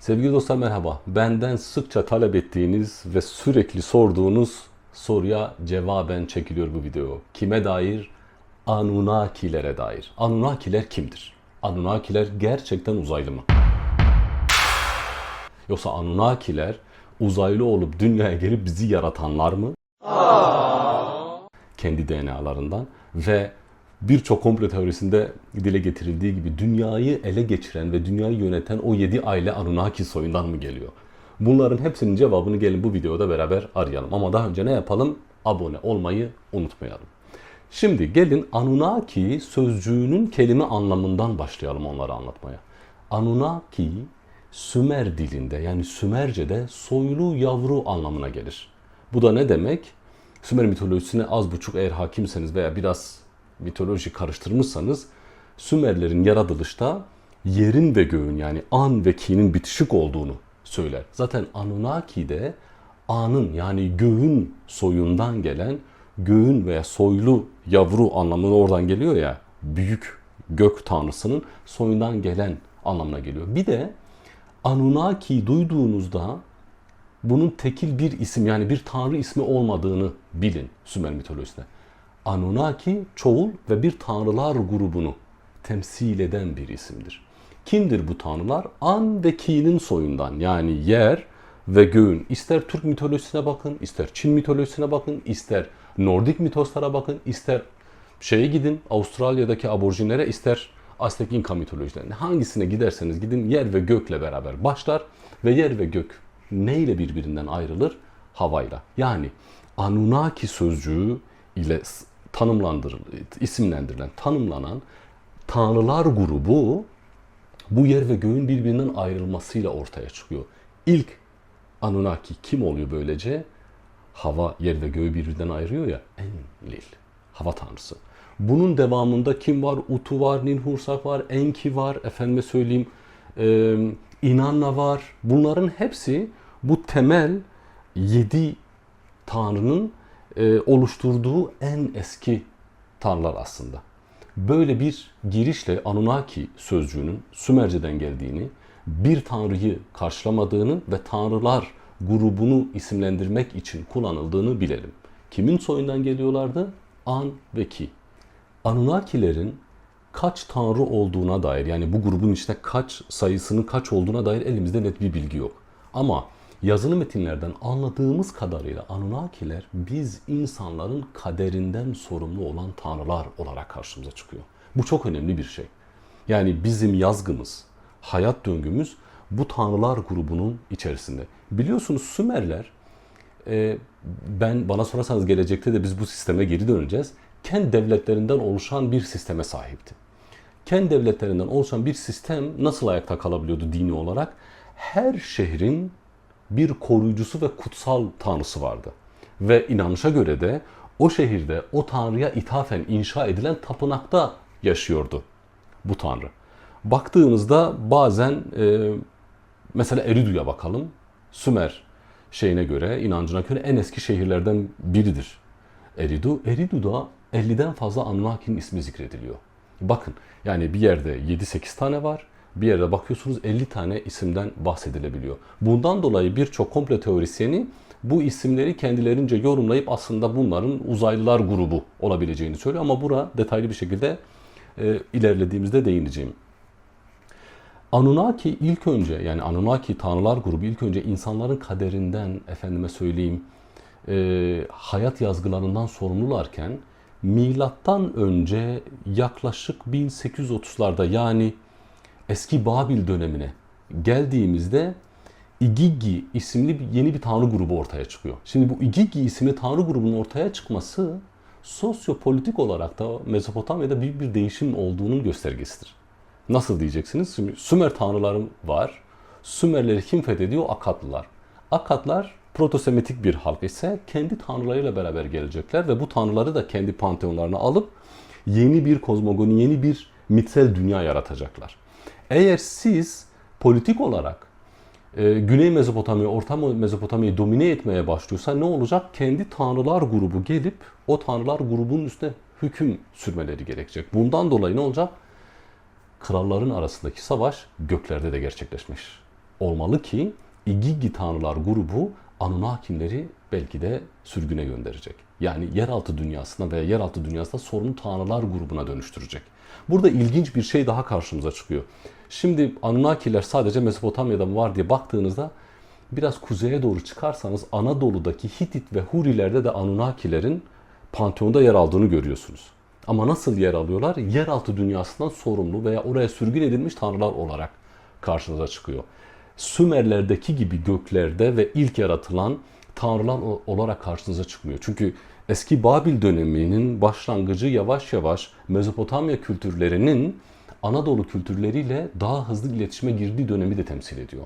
Sevgili dostlar merhaba. Benden sıkça talep ettiğiniz ve sürekli sorduğunuz soruya cevaben çekiliyor bu video. Kime dair? Anunnakilere dair. Anunnakiler kimdir? Anunnakiler gerçekten uzaylı mı? Yoksa Anunnakiler uzaylı olup dünyaya gelip bizi yaratanlar mı? Kendi DNA'larından ve birçok komplo teorisinde dile getirildiği gibi dünyayı ele geçiren ve dünyayı yöneten o 7 aile Anunnaki soyundan mı geliyor? Bunların hepsinin cevabını gelin bu videoda beraber arayalım. Ama daha önce ne yapalım? Abone olmayı unutmayalım. Şimdi gelin Anunnaki sözcüğünün kelime anlamından başlayalım onları anlatmaya. Anunnaki Sümer dilinde yani Sümerce'de soylu yavru anlamına gelir. Bu da ne demek? Sümer mitolojisine az buçuk eğer hakimseniz veya biraz mitoloji karıştırmışsanız Sümerlerin yaratılışta yerin ve göğün yani an ve ki'nin bitişik olduğunu söyler. Zaten Anunnaki de anın yani göğün soyundan gelen göğün veya soylu yavru anlamına oradan geliyor ya büyük gök tanrısının soyundan gelen anlamına geliyor. Bir de Anunnaki duyduğunuzda bunun tekil bir isim yani bir tanrı ismi olmadığını bilin Sümer mitolojisinde. Anunnaki çoğul ve bir tanrılar grubunu temsil eden bir isimdir. Kimdir bu tanrılar? An ve Ki'nin soyundan yani yer ve göğün. İster Türk mitolojisine bakın, ister Çin mitolojisine bakın, ister Nordik mitoslara bakın, ister şeye gidin Avustralya'daki aborjinlere, ister Aztek İnka mitolojilerine. Hangisine giderseniz gidin yer ve gökle beraber başlar ve yer ve gök neyle birbirinden ayrılır? Havayla. Yani Anunnaki sözcüğü ile tanımlandırılan, isimlendirilen, tanımlanan tanrılar grubu bu yer ve göğün birbirinden ayrılmasıyla ortaya çıkıyor. İlk Anunnaki kim oluyor böylece? Hava, yer ve göğü birbirinden ayırıyor ya. Enlil, hava tanrısı. Bunun devamında kim var? Utu var, Ninhursak var, Enki var, efendime söyleyeyim e, İnanna var. Bunların hepsi bu temel yedi tanrının e, oluşturduğu en eski tanrılar aslında. Böyle bir girişle Anunnaki sözcüğünün Sümerce'den geldiğini, bir tanrıyı karşılamadığını ve tanrılar grubunu isimlendirmek için kullanıldığını bilelim. Kimin soyundan geliyorlardı? An ve Ki. Anunnakilerin kaç tanrı olduğuna dair yani bu grubun içinde kaç sayısının kaç olduğuna dair elimizde net bir bilgi yok. Ama yazılı metinlerden anladığımız kadarıyla Anunnakiler biz insanların kaderinden sorumlu olan tanrılar olarak karşımıza çıkıyor. Bu çok önemli bir şey. Yani bizim yazgımız, hayat döngümüz bu tanrılar grubunun içerisinde. Biliyorsunuz Sümerler, e, ben bana sorarsanız gelecekte de biz bu sisteme geri döneceğiz. Kendi devletlerinden oluşan bir sisteme sahipti. Kendi devletlerinden oluşan bir sistem nasıl ayakta kalabiliyordu dini olarak? Her şehrin bir koruyucusu ve kutsal tanrısı vardı. Ve inanışa göre de o şehirde o tanrıya ithafen inşa edilen tapınakta yaşıyordu bu tanrı. Baktığımızda bazen e, mesela Eridu'ya bakalım. Sümer şeyine göre, inancına göre en eski şehirlerden biridir. Eridu, Eridu'da 50'den fazla Anunnaki'nin ismi zikrediliyor. Bakın yani bir yerde 7-8 tane var. Bir yerde bakıyorsunuz 50 tane isimden bahsedilebiliyor. Bundan dolayı birçok komple teorisyeni bu isimleri kendilerince yorumlayıp aslında bunların uzaylılar grubu olabileceğini söylüyor. Ama bura detaylı bir şekilde e, ilerlediğimizde değineceğim. Anunnaki ilk önce yani Anunnaki tanrılar grubu ilk önce insanların kaderinden efendime söyleyeyim e, hayat yazgılarından sorumlularken milattan önce yaklaşık 1830'larda yani eski Babil dönemine geldiğimizde Igigi isimli bir, yeni bir tanrı grubu ortaya çıkıyor. Şimdi bu Igigi isimli tanrı grubunun ortaya çıkması sosyopolitik olarak da Mezopotamya'da büyük bir değişim olduğunun göstergesidir. Nasıl diyeceksiniz? Şimdi Sümer tanrıları var. Sümerleri kim fethediyor? Akatlılar. Akatlar protosemitik bir halk ise kendi tanrılarıyla beraber gelecekler ve bu tanrıları da kendi panteonlarına alıp yeni bir kozmogoni, yeni bir mitsel dünya yaratacaklar. Eğer siz politik olarak e, Güney Mezopotamya, Orta Mezopotamya'yı domine etmeye başlıyorsa ne olacak? Kendi tanrılar grubu gelip o tanrılar grubunun üstüne hüküm sürmeleri gerekecek. Bundan dolayı ne olacak? Kralların arasındaki savaş göklerde de gerçekleşmiş olmalı ki İgigi tanrılar grubu Anunnakileri belki de sürgüne gönderecek. Yani yeraltı dünyasına veya yeraltı dünyasında sorunlu tanrılar grubuna dönüştürecek. Burada ilginç bir şey daha karşımıza çıkıyor. Şimdi Anunnakiler sadece Mezopotamya'da mı var diye baktığınızda biraz kuzeye doğru çıkarsanız Anadolu'daki Hitit ve Hurilerde de Anunnakilerin panteonda yer aldığını görüyorsunuz. Ama nasıl yer alıyorlar? Yeraltı dünyasından sorumlu veya oraya sürgün edilmiş tanrılar olarak karşınıza çıkıyor. Sümerlerdeki gibi göklerde ve ilk yaratılan tanrılar olarak karşınıza çıkmıyor. Çünkü eski Babil döneminin başlangıcı yavaş yavaş Mezopotamya kültürlerinin Anadolu kültürleriyle daha hızlı iletişime girdiği dönemi de temsil ediyor.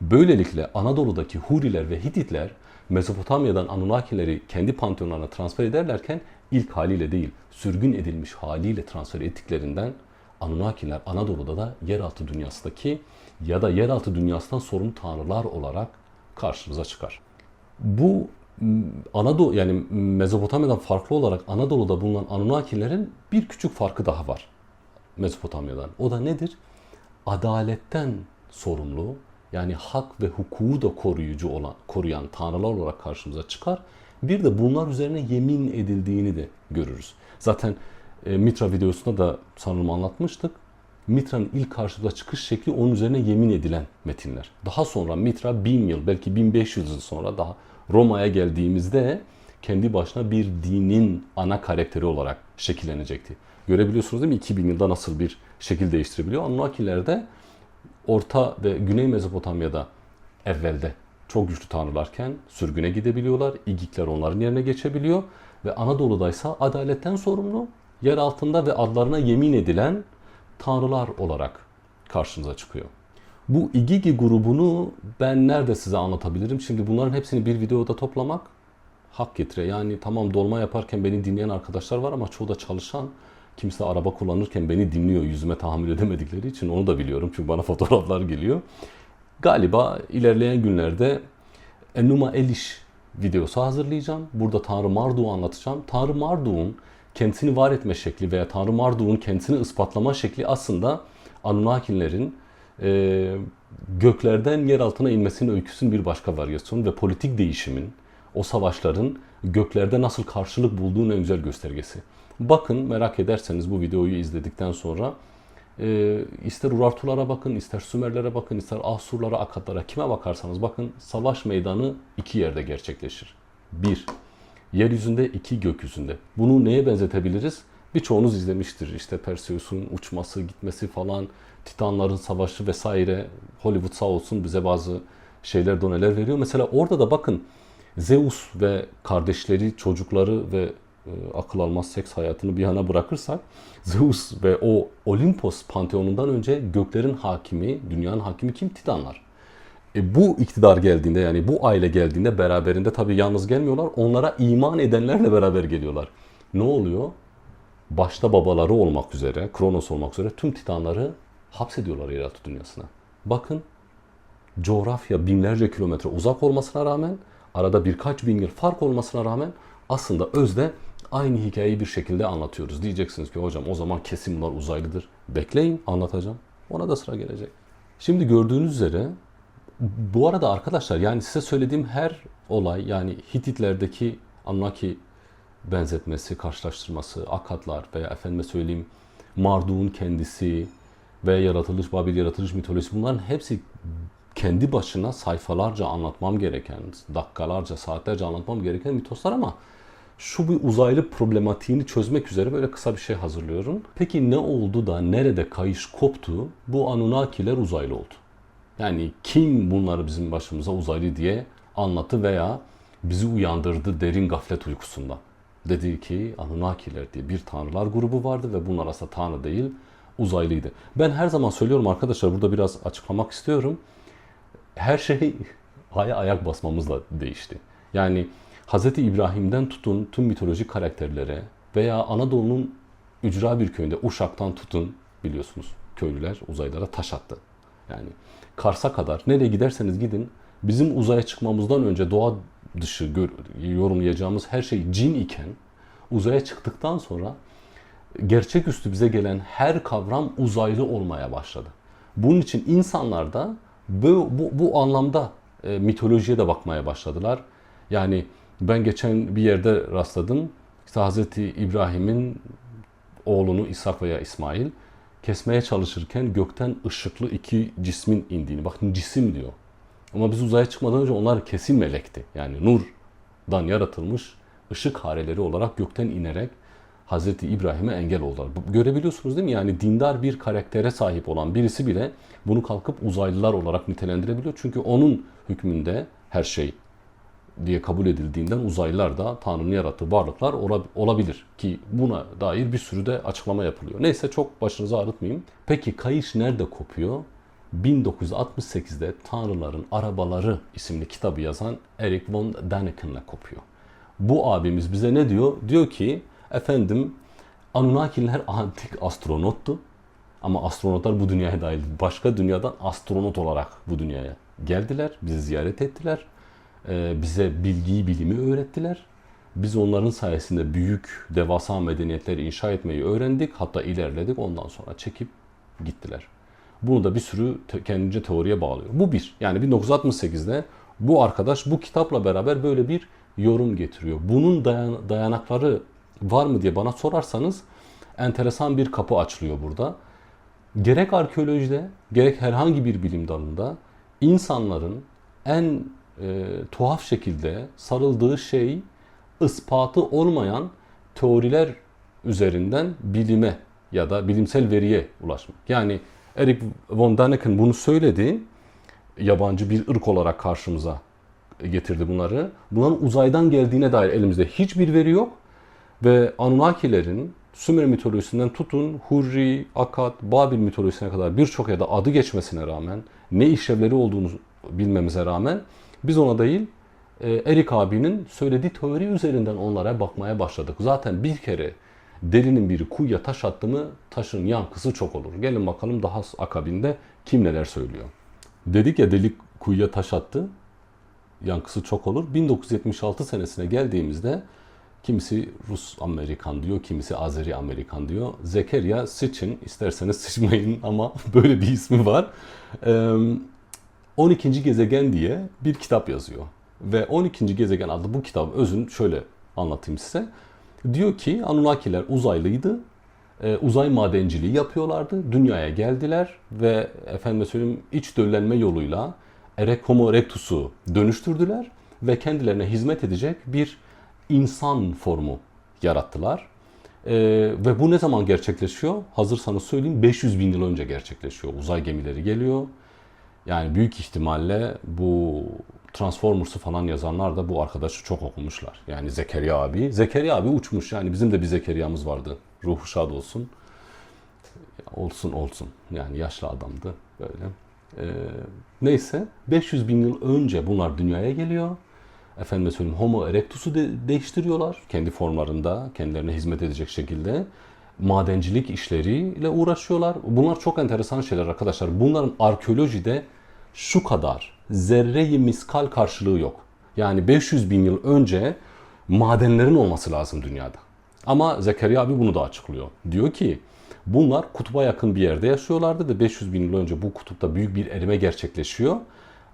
Böylelikle Anadolu'daki Huriler ve Hititler Mezopotamya'dan Anunnakileri kendi panteonlarına transfer ederlerken ilk haliyle değil, sürgün edilmiş haliyle transfer ettiklerinden Anunnakiler Anadolu'da da yeraltı dünyasındaki ya da yeraltı dünyasından sorumlu tanrılar olarak karşımıza çıkar. Bu Anadolu yani Mezopotamya'dan farklı olarak Anadolu'da bulunan Anunnakilerin bir küçük farkı daha var Mezopotamya'dan. O da nedir? Adaletten sorumlu yani hak ve hukuku da koruyucu olan, koruyan tanrılar olarak karşımıza çıkar. Bir de bunlar üzerine yemin edildiğini de görürüz. Zaten e, Mitra videosunda da sanırım anlatmıştık. Mitra'nın ilk karşımıza çıkış şekli onun üzerine yemin edilen metinler. Daha sonra Mitra 1000 yıl belki 1500 yıl sonra daha Roma'ya geldiğimizde kendi başına bir dinin ana karakteri olarak şekillenecekti. Görebiliyorsunuz değil mi 2000 yılda nasıl bir şekil değiştirebiliyor. Anunnakiler Orta ve Güney Mezopotamya'da evvelde çok güçlü tanrılarken sürgüne gidebiliyorlar. İgikler onların yerine geçebiliyor. Ve Anadolu'daysa adaletten sorumlu, yer altında ve adlarına yemin edilen tanrılar olarak karşınıza çıkıyor. Bu İgigi grubunu ben nerede size anlatabilirim? Şimdi bunların hepsini bir videoda toplamak hak getire. Yani tamam dolma yaparken beni dinleyen arkadaşlar var ama çoğu da çalışan. Kimse araba kullanırken beni dinliyor yüzüme tahammül edemedikleri için onu da biliyorum. Çünkü bana fotoğraflar geliyor. Galiba ilerleyen günlerde Enuma Elish videosu hazırlayacağım. Burada Tanrı Marduk'u anlatacağım. Tanrı Marduk'un kendisini var etme şekli veya Tanrı Marduk'un kendisini ispatlama şekli aslında Anunnakilerin e, göklerden yer altına inmesinin öyküsünün bir başka varyasyonu ve politik değişimin, o savaşların göklerde nasıl karşılık bulduğunun en güzel göstergesi. Bakın merak ederseniz bu videoyu izledikten sonra e, ister Urartulara bakın, ister Sümerlere bakın, ister Asurlara, Akatlara kime bakarsanız bakın savaş meydanı iki yerde gerçekleşir. Bir, yeryüzünde, iki gökyüzünde. Bunu neye benzetebiliriz? Birçoğunuz izlemiştir. İşte Perseus'un uçması, gitmesi falan, Titanların savaşı vesaire. Hollywood sağ olsun bize bazı şeyler, doneler veriyor. Mesela orada da bakın Zeus ve kardeşleri, çocukları ve akıl almaz seks hayatını bir yana bırakırsak Zeus ve o Olimpos panteonundan önce göklerin hakimi, dünyanın hakimi kim? Titanlar. E, bu iktidar geldiğinde yani bu aile geldiğinde beraberinde tabii yalnız gelmiyorlar. Onlara iman edenlerle beraber geliyorlar. Ne oluyor? Başta babaları olmak üzere, Kronos olmak üzere tüm titanları hapsediyorlar yeraltı dünyasına. Bakın coğrafya binlerce kilometre uzak olmasına rağmen arada birkaç bin yıl fark olmasına rağmen aslında özde aynı hikayeyi bir şekilde anlatıyoruz. Diyeceksiniz ki hocam o zaman kesin bunlar uzaylıdır. Bekleyin anlatacağım. Ona da sıra gelecek. Şimdi gördüğünüz üzere bu arada arkadaşlar yani size söylediğim her olay yani Hititlerdeki Anunnaki benzetmesi, karşılaştırması, akatlar veya efendime söyleyeyim Marduk'un kendisi veya yaratılış, Babil yaratılış mitolojisi bunların hepsi kendi başına sayfalarca anlatmam gereken, dakikalarca, saatlerce anlatmam gereken mitoslar ama şu bir uzaylı problematiğini çözmek üzere böyle kısa bir şey hazırlıyorum. Peki ne oldu da nerede kayış koptu? Bu Anunnakiler uzaylı oldu. Yani kim bunları bizim başımıza uzaylı diye anlattı veya bizi uyandırdı derin gaflet uykusundan. Dedi ki Anunnakiler diye bir tanrılar grubu vardı ve bunlar aslında tanrı değil uzaylıydı. Ben her zaman söylüyorum arkadaşlar burada biraz açıklamak istiyorum. Her şey aya ayak basmamızla değişti. Yani Hz. İbrahim'den tutun tüm mitolojik karakterlere veya Anadolu'nun ücra bir köyünde Uşak'tan tutun biliyorsunuz köylüler uzaylara taş attı. Yani Kars'a kadar nereye giderseniz gidin bizim uzaya çıkmamızdan önce doğa dışı yorumlayacağımız her şey cin iken uzaya çıktıktan sonra gerçeküstü bize gelen her kavram uzaylı olmaya başladı. Bunun için insanlarda Bu, bu, bu anlamda e, mitolojiye de bakmaya başladılar. Yani ben geçen bir yerde rastladım. İşte Hazreti İbrahim'in oğlunu İshak veya İsmail kesmeye çalışırken gökten ışıklı iki cismin indiğini. Bakın cisim diyor. Ama biz uzaya çıkmadan önce onlar kesin melekti. Yani nurdan yaratılmış ışık hareleri olarak gökten inerek Hazreti İbrahim'e engel oldular. Görebiliyorsunuz değil mi? Yani dindar bir karaktere sahip olan birisi bile bunu kalkıp uzaylılar olarak nitelendirebiliyor. Çünkü onun hükmünde her şey diye kabul edildiğinden uzaylılar da Tanrı'nın yarattığı varlıklar ola- olabilir. Ki buna dair bir sürü de açıklama yapılıyor. Neyse çok başınızı ağrıtmayayım. Peki kayış nerede kopuyor? 1968'de Tanrıların Arabaları isimli kitabı yazan Eric von Daniken'le kopuyor. Bu abimiz bize ne diyor? Diyor ki efendim Anunnakiler antik astronottu. Ama astronotlar bu dünyaya dahil. Başka dünyadan astronot olarak bu dünyaya geldiler. Bizi ziyaret ettiler. Ee, bize bilgiyi, bilimi öğrettiler. Biz onların sayesinde büyük, devasa medeniyetleri inşa etmeyi öğrendik. Hatta ilerledik. Ondan sonra çekip gittiler. Bunu da bir sürü kendince teoriye bağlıyor. Bu bir. Yani 1968'de bu arkadaş bu kitapla beraber böyle bir yorum getiriyor. Bunun dayan- dayanakları var mı diye bana sorarsanız enteresan bir kapı açılıyor burada. Gerek arkeolojide gerek herhangi bir bilim dalında insanların en e, tuhaf şekilde sarıldığı şey ispatı olmayan teoriler üzerinden bilime ya da bilimsel veriye ulaşmak. Yani Eric von Daniken bunu söyledi. Yabancı bir ırk olarak karşımıza getirdi bunları. Bunların uzaydan geldiğine dair elimizde hiçbir veri yok. Ve Anunnakilerin Sümer mitolojisinden tutun Hurri, Akkad, Babil mitolojisine kadar birçok yerde adı geçmesine rağmen ne işlevleri olduğunu bilmemize rağmen biz ona değil e, Erik abinin söylediği teori üzerinden onlara bakmaya başladık. Zaten bir kere delinin biri kuyuya taş attı mı taşın yankısı çok olur. Gelin bakalım daha akabinde kim neler söylüyor. Dedik ya deli kuyuya taş attı yankısı çok olur. 1976 senesine geldiğimizde kimisi Rus Amerikan diyor, kimisi Azeri Amerikan diyor. Zekeriya Sitchin, isterseniz sıçmayın ama böyle bir ismi var. Ee, 12. Gezegen diye bir kitap yazıyor. Ve 12. Gezegen adlı bu kitabın özünü şöyle anlatayım size. Diyor ki Anunnakiler uzaylıydı. Ee, uzay madenciliği yapıyorlardı. Dünyaya geldiler ve efendime söyleyeyim iç döllenme yoluyla Erek Homo erectus'u dönüştürdüler ve kendilerine hizmet edecek bir insan formu yarattılar. Ee, ve bu ne zaman gerçekleşiyor? Hazırsanız söyleyeyim 500 bin yıl önce gerçekleşiyor. Uzay gemileri geliyor. Yani büyük ihtimalle bu Transformers'ı falan yazanlar da bu arkadaşı çok okumuşlar. Yani Zekeriya abi. Zekeriya abi uçmuş yani bizim de bir Zekeriya'mız vardı. Ruhu şad olsun. Olsun olsun. Yani yaşlı adamdı böyle. Ee, neyse 500 bin yıl önce bunlar dünyaya geliyor. Efendime söyleyeyim Homo erectus'u de- değiştiriyorlar. Kendi formlarında kendilerine hizmet edecek şekilde. Madencilik işleriyle uğraşıyorlar. Bunlar çok enteresan şeyler arkadaşlar. Bunların arkeolojide şu kadar zerre-i miskal karşılığı yok. Yani 500 bin yıl önce madenlerin olması lazım dünyada. Ama Zekeriya abi bunu da açıklıyor. Diyor ki bunlar kutba yakın bir yerde yaşıyorlardı ve 500 bin yıl önce bu kutupta büyük bir erime gerçekleşiyor.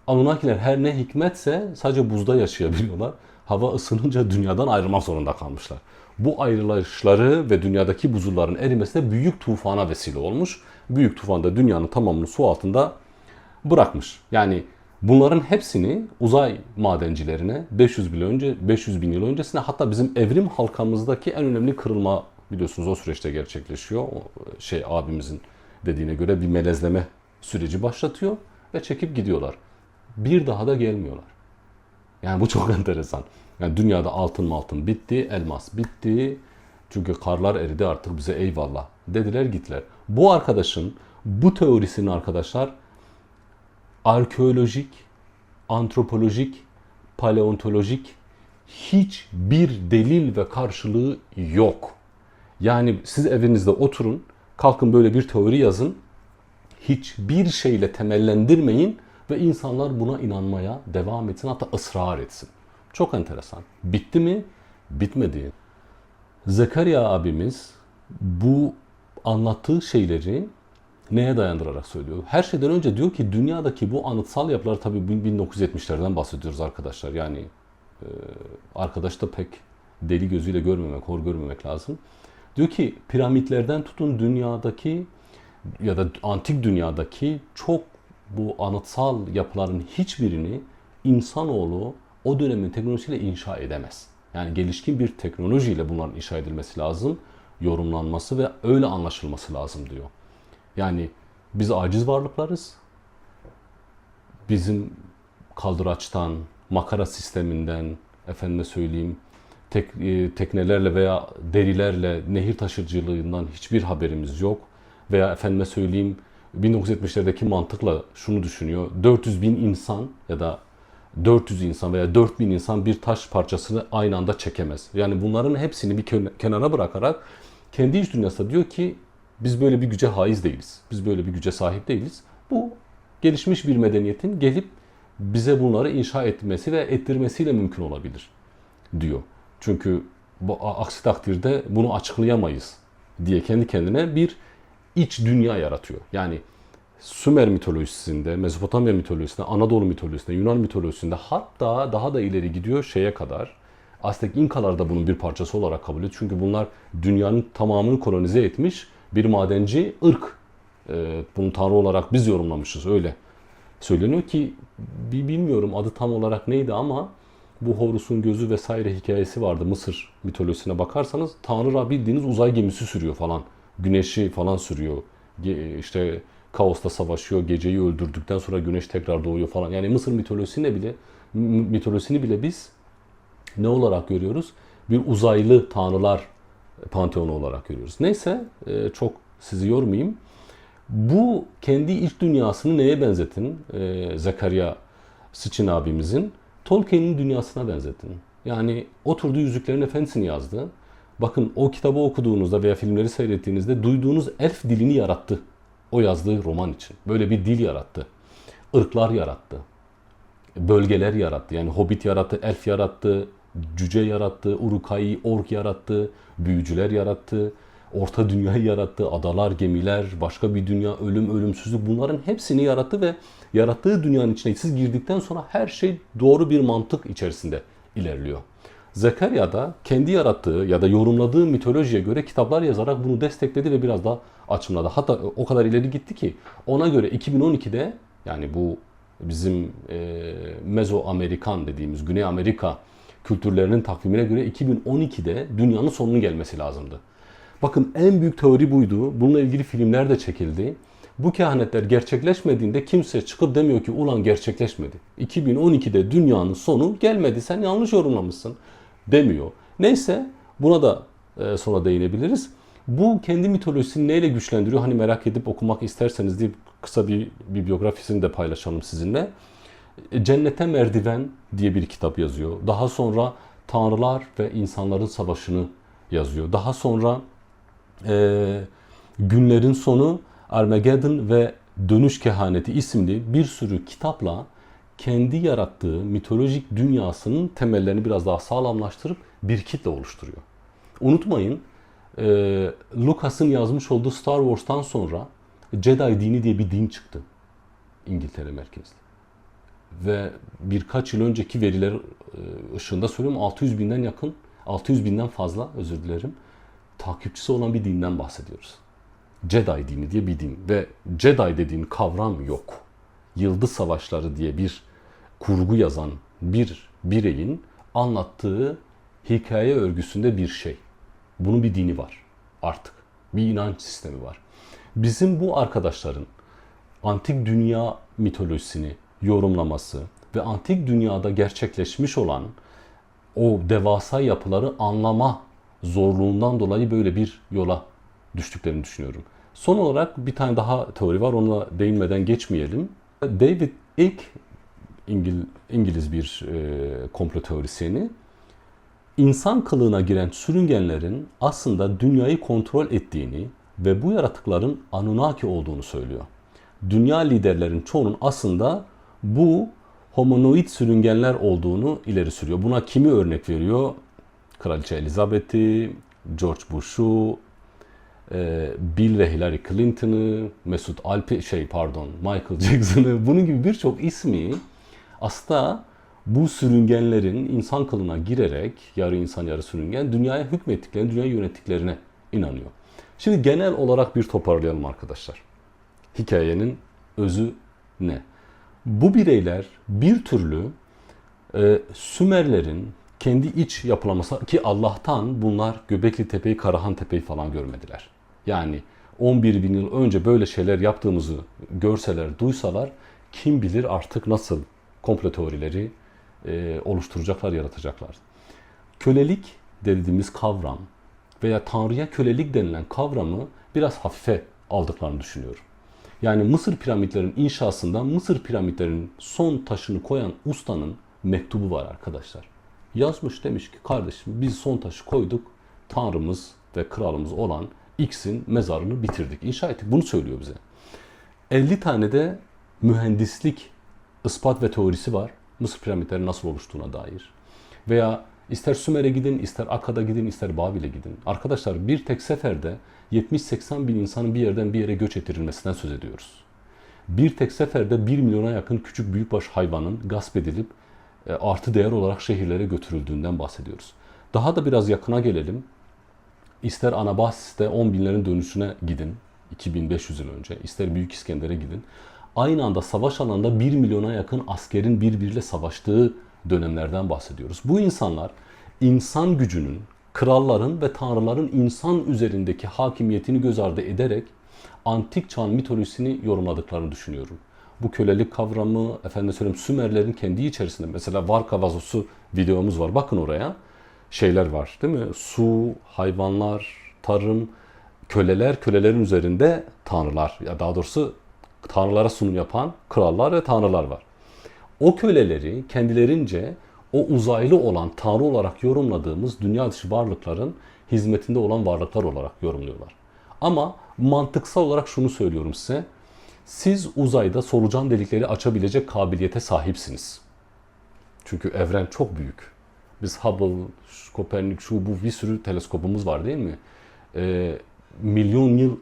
Anunnakiler her ne hikmetse sadece buzda yaşayabiliyorlar. Hava ısınınca dünyadan ayrılmak zorunda kalmışlar. Bu ayrılışları ve dünyadaki buzulların erimesi de büyük tufana vesile olmuş. Büyük tufanda dünyanın tamamını su altında bırakmış. Yani bunların hepsini uzay madencilerine 500 bin önce 500 bin yıl öncesine hatta bizim evrim halkamızdaki en önemli kırılma biliyorsunuz o süreçte gerçekleşiyor. O şey abimizin dediğine göre bir melezleme süreci başlatıyor ve çekip gidiyorlar. Bir daha da gelmiyorlar. Yani bu çok enteresan. Yani dünyada altın altın bitti, elmas bitti. Çünkü karlar eridi artık bize eyvallah dediler gittiler. Bu arkadaşın bu teorisinin arkadaşlar arkeolojik, antropolojik, paleontolojik hiçbir delil ve karşılığı yok. Yani siz evinizde oturun, kalkın böyle bir teori yazın. Hiçbir şeyle temellendirmeyin ve insanlar buna inanmaya devam etsin hatta ısrar etsin. Çok enteresan. Bitti mi? Bitmedi. Zekeriya abimiz bu anlattığı şeyleri Neye dayandırarak söylüyor? Her şeyden önce diyor ki dünyadaki bu anıtsal yapılar tabii 1970'lerden bahsediyoruz arkadaşlar. Yani e, arkadaş da pek deli gözüyle görmemek, hor görmemek lazım. Diyor ki piramitlerden tutun dünyadaki ya da antik dünyadaki çok bu anıtsal yapıların hiçbirini insanoğlu o dönemin teknolojisiyle inşa edemez. Yani gelişkin bir teknolojiyle bunların inşa edilmesi lazım, yorumlanması ve öyle anlaşılması lazım diyor. Yani biz aciz varlıklarız. Bizim kaldıraçtan, makara sisteminden, efendime söyleyeyim, tek, e, teknelerle veya derilerle nehir taşırıcılığından hiçbir haberimiz yok. Veya efendime söyleyeyim 1970'lerdeki mantıkla şunu düşünüyor. 400 bin insan ya da 400 insan veya 4000 insan bir taş parçasını aynı anda çekemez. Yani bunların hepsini bir kenara bırakarak kendi iç dünyasında diyor ki biz böyle bir güce haiz değiliz. Biz böyle bir güce sahip değiliz. Bu gelişmiş bir medeniyetin gelip bize bunları inşa etmesi ve ettirmesiyle mümkün olabilir diyor. Çünkü bu aksi takdirde bunu açıklayamayız diye kendi kendine bir iç dünya yaratıyor. Yani Sümer mitolojisinde, Mezopotamya mitolojisinde, Anadolu mitolojisinde, Yunan mitolojisinde hatta daha da ileri gidiyor şeye kadar. Aztek İnkalar da bunun bir parçası olarak kabul ediyor. Çünkü bunlar dünyanın tamamını kolonize etmiş bir madenci ırk. Ee, bunu tanrı olarak biz yorumlamışız öyle. Söyleniyor ki bilmiyorum adı tam olarak neydi ama bu Horus'un gözü vesaire hikayesi vardı Mısır mitolojisine bakarsanız Tanrı bildiğiniz uzay gemisi sürüyor falan. Güneşi falan sürüyor. Ge- işte kaosta savaşıyor. Geceyi öldürdükten sonra güneş tekrar doğuyor falan. Yani Mısır mitolojisini bile mitolojisini bile biz ne olarak görüyoruz? Bir uzaylı tanrılar panteonu olarak görüyoruz. Neyse e, çok sizi yormayayım. Bu kendi iç dünyasını neye benzetin? E, Zekeriya Sıçın abimizin Tolkien'in dünyasına benzetin. Yani oturdu Yüzüklerin Efendisi'ni yazdı. Bakın o kitabı okuduğunuzda veya filmleri seyrettiğinizde duyduğunuz elf dilini yarattı. O yazdığı roman için. Böyle bir dil yarattı. Irklar yarattı. Bölgeler yarattı. Yani hobbit yarattı, elf yarattı, cüce yarattı, urukai, ork yarattı, büyücüler yarattı, orta dünyayı yarattı, adalar, gemiler, başka bir dünya, ölüm, ölümsüzlük bunların hepsini yarattı ve yarattığı dünyanın içine siz girdikten sonra her şey doğru bir mantık içerisinde ilerliyor. Zekeriya da kendi yarattığı ya da yorumladığı mitolojiye göre kitaplar yazarak bunu destekledi ve biraz daha açımladı. Hatta o kadar ileri gitti ki ona göre 2012'de yani bu bizim e, Mezoamerikan dediğimiz Güney Amerika kültürlerinin takvimine göre 2012'de dünyanın sonunun gelmesi lazımdı. Bakın en büyük teori buydu. Bununla ilgili filmler de çekildi. Bu kehanetler gerçekleşmediğinde kimse çıkıp demiyor ki ulan gerçekleşmedi. 2012'de dünyanın sonu gelmedi sen yanlış yorumlamışsın demiyor. Neyse buna da e, sonra değinebiliriz. Bu kendi mitolojisini neyle güçlendiriyor? Hani merak edip okumak isterseniz diye kısa bir biyografisini de paylaşalım sizinle. Cennete Merdiven diye bir kitap yazıyor. Daha sonra Tanrılar ve İnsanların Savaşı'nı yazıyor. Daha sonra e, Günlerin Sonu Armageddon ve Dönüş Kehaneti isimli bir sürü kitapla kendi yarattığı mitolojik dünyasının temellerini biraz daha sağlamlaştırıp bir kitle oluşturuyor. Unutmayın e, Lucas'ın yazmış olduğu Star Wars'tan sonra Jedi dini diye bir din çıktı. İngiltere merkezli. Ve birkaç yıl önceki veriler e, ışığında söylüyorum 600 binden yakın, 600 binden fazla özür dilerim, takipçisi olan bir dinden bahsediyoruz. Jedi dini diye bir din ve Jedi dediğin kavram yok. Yıldız Savaşları diye bir kurgu yazan bir bireyin anlattığı hikaye örgüsünde bir şey. Bunun bir dini var artık. Bir inanç sistemi var. Bizim bu arkadaşların antik dünya mitolojisini yorumlaması ve antik dünyada gerçekleşmiş olan o devasa yapıları anlama zorluğundan dolayı böyle bir yola düştüklerini düşünüyorum. Son olarak bir tane daha teori var. Ona değinmeden geçmeyelim. David ilk İngil, İngiliz bir e, komplo teorisyeni insan kılığına giren sürüngenlerin aslında dünyayı kontrol ettiğini ve bu yaratıkların Anunnaki olduğunu söylüyor. Dünya liderlerin çoğunun aslında bu hominoid sürüngenler olduğunu ileri sürüyor. Buna kimi örnek veriyor? Kraliçe Elizabeth'i, George Bush'u, e, Bill ve Hillary Clinton'ı, Mesut Alpi şey pardon Michael Jackson'ı bunun gibi birçok ismi aslında bu sürüngenlerin insan kılına girerek yarı insan yarı sürüngen dünyaya hükmettiklerine, dünyayı yönettiklerine inanıyor. Şimdi genel olarak bir toparlayalım arkadaşlar. Hikayenin özü ne? Bu bireyler bir türlü e, Sümerlerin kendi iç yapılaması ki Allah'tan bunlar Göbekli Tepe'yi, Karahan Tepe'yi falan görmediler. Yani 11 bin yıl önce böyle şeyler yaptığımızı görseler, duysalar kim bilir artık nasıl komplo teorileri e, oluşturacaklar, yaratacaklar. Kölelik dediğimiz kavram veya Tanrı'ya kölelik denilen kavramı biraz hafife aldıklarını düşünüyorum. Yani Mısır piramitlerinin inşasında Mısır piramitlerinin son taşını koyan ustanın mektubu var arkadaşlar. Yazmış demiş ki kardeşim biz son taşı koyduk. Tanrımız ve kralımız olan X'in mezarını bitirdik. İnşa ettik. Bunu söylüyor bize. 50 tane de mühendislik ispat ve teorisi var. Mısır piramitlerinin nasıl oluştuğuna dair. Veya ister Sümer'e gidin, ister Akkad'a gidin, ister Babil'e gidin. Arkadaşlar bir tek seferde 70-80 bin insanın bir yerden bir yere göç ettirilmesinden söz ediyoruz. Bir tek seferde 1 milyona yakın küçük büyükbaş hayvanın gasp edilip e, artı değer olarak şehirlere götürüldüğünden bahsediyoruz. Daha da biraz yakına gelelim. İster Anabasis'te 10 binlerin dönüşüne gidin 2500 yıl önce, ister Büyük İskender'e gidin. Aynı anda savaş alanında 1 milyona yakın askerin birbiriyle savaştığı dönemlerden bahsediyoruz. Bu insanlar insan gücünün, kralların ve tanrıların insan üzerindeki hakimiyetini göz ardı ederek antik çağın mitolojisini yorumladıklarını düşünüyorum. Bu kölelik kavramı, efendim söyleyeyim Sümerlerin kendi içerisinde mesela Varka vazosu videomuz var. Bakın oraya şeyler var değil mi? Su, hayvanlar, tarım, köleler, kölelerin üzerinde tanrılar. Ya daha doğrusu tanrılara sunum yapan krallar ve tanrılar var. O köleleri kendilerince o uzaylı olan tanrı olarak yorumladığımız dünya dışı varlıkların hizmetinde olan varlıklar olarak yorumluyorlar. Ama mantıksal olarak şunu söylüyorum size. Siz uzayda solucan delikleri açabilecek kabiliyete sahipsiniz. Çünkü evren çok büyük. Biz Hubble, Kopernik, şu bu bir sürü teleskopumuz var değil mi? Ee, milyon yıl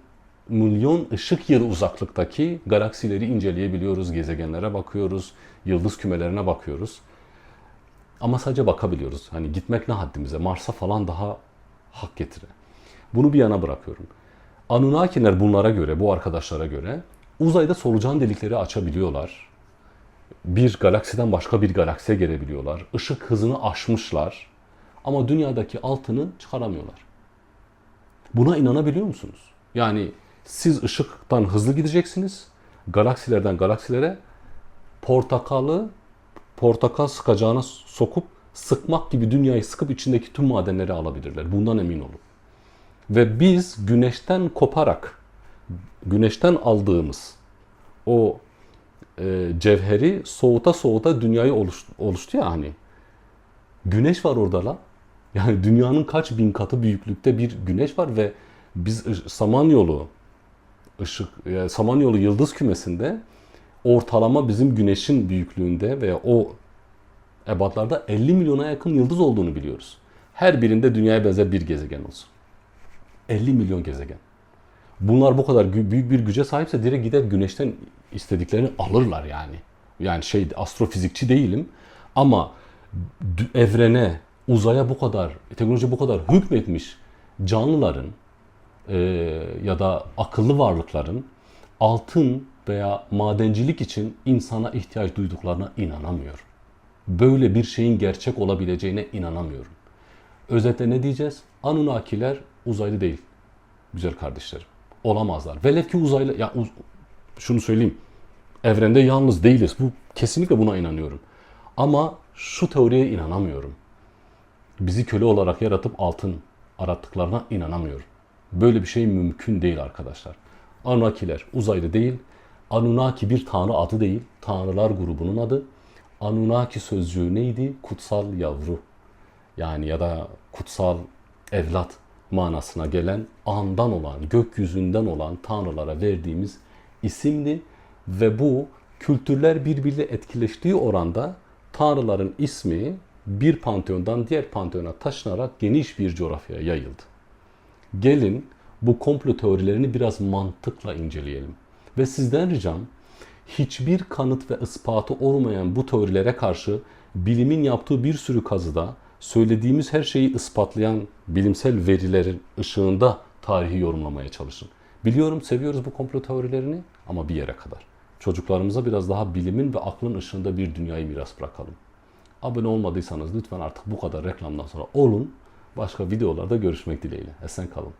milyon ışık yılı uzaklıktaki galaksileri inceleyebiliyoruz, gezegenlere bakıyoruz, yıldız kümelerine bakıyoruz. Ama sadece bakabiliyoruz. Hani gitmek ne haddimize? Mars'a falan daha hak getire. Bunu bir yana bırakıyorum. Anunnakiler bunlara göre, bu arkadaşlara göre uzayda solucan delikleri açabiliyorlar. Bir galaksiden başka bir galaksiye gelebiliyorlar. Işık hızını aşmışlar. Ama dünyadaki altını çıkaramıyorlar. Buna inanabiliyor musunuz? Yani siz ışıktan hızlı gideceksiniz. Galaksilerden galaksilere portakalı portakal sıkacağına sokup sıkmak gibi dünyayı sıkıp içindeki tüm madenleri alabilirler. Bundan emin olun. Ve biz güneşten koparak güneşten aldığımız o e, cevheri soğuta soğuta dünyayı oluş, oluştu ya hani. Güneş var orada la. Yani dünyanın kaç bin katı büyüklükte bir güneş var ve biz Samanyolu ışık yani Samanyolu yıldız kümesinde ortalama bizim güneşin büyüklüğünde veya o ebatlarda 50 milyona yakın yıldız olduğunu biliyoruz. Her birinde dünyaya benzer bir gezegen olsun. 50 milyon gezegen. Bunlar bu kadar büyük bir güce sahipse direkt gider güneşten istediklerini alırlar yani. Yani şey astrofizikçi değilim ama evrene, uzaya bu kadar, teknoloji bu kadar hükmetmiş canlıların e, ya da akıllı varlıkların altın veya madencilik için insana ihtiyaç duyduklarına inanamıyorum. Böyle bir şeyin gerçek olabileceğine inanamıyorum. Özetle ne diyeceğiz? Anunnakiler uzaylı değil. Güzel kardeşlerim. Olamazlar. Velev ki uzaylı... Ya uz, şunu söyleyeyim. Evrende yalnız değiliz. Bu kesinlikle buna inanıyorum. Ama şu teoriye inanamıyorum. Bizi köle olarak yaratıp altın arattıklarına inanamıyorum. Böyle bir şey mümkün değil arkadaşlar. Anunnakiler uzaylı değil. Anunnaki bir tanrı adı değil. Tanrılar grubunun adı. Anunnaki sözcüğü neydi? Kutsal yavru. Yani ya da kutsal evlat manasına gelen andan olan, gökyüzünden olan tanrılara verdiğimiz isimdi ve bu kültürler birbiriyle etkileştiği oranda tanrıların ismi bir panteondan diğer panteona taşınarak geniş bir coğrafyaya yayıldı. Gelin bu komplo teorilerini biraz mantıkla inceleyelim. Ve sizden ricam hiçbir kanıt ve ispatı olmayan bu teorilere karşı bilimin yaptığı bir sürü kazıda söylediğimiz her şeyi ispatlayan bilimsel verilerin ışığında tarihi yorumlamaya çalışın. Biliyorum seviyoruz bu komplo teorilerini ama bir yere kadar. Çocuklarımıza biraz daha bilimin ve aklın ışığında bir dünyayı miras bırakalım. Abone olmadıysanız lütfen artık bu kadar reklamdan sonra olun. Başka videolarda görüşmek dileğiyle. Esen kalın.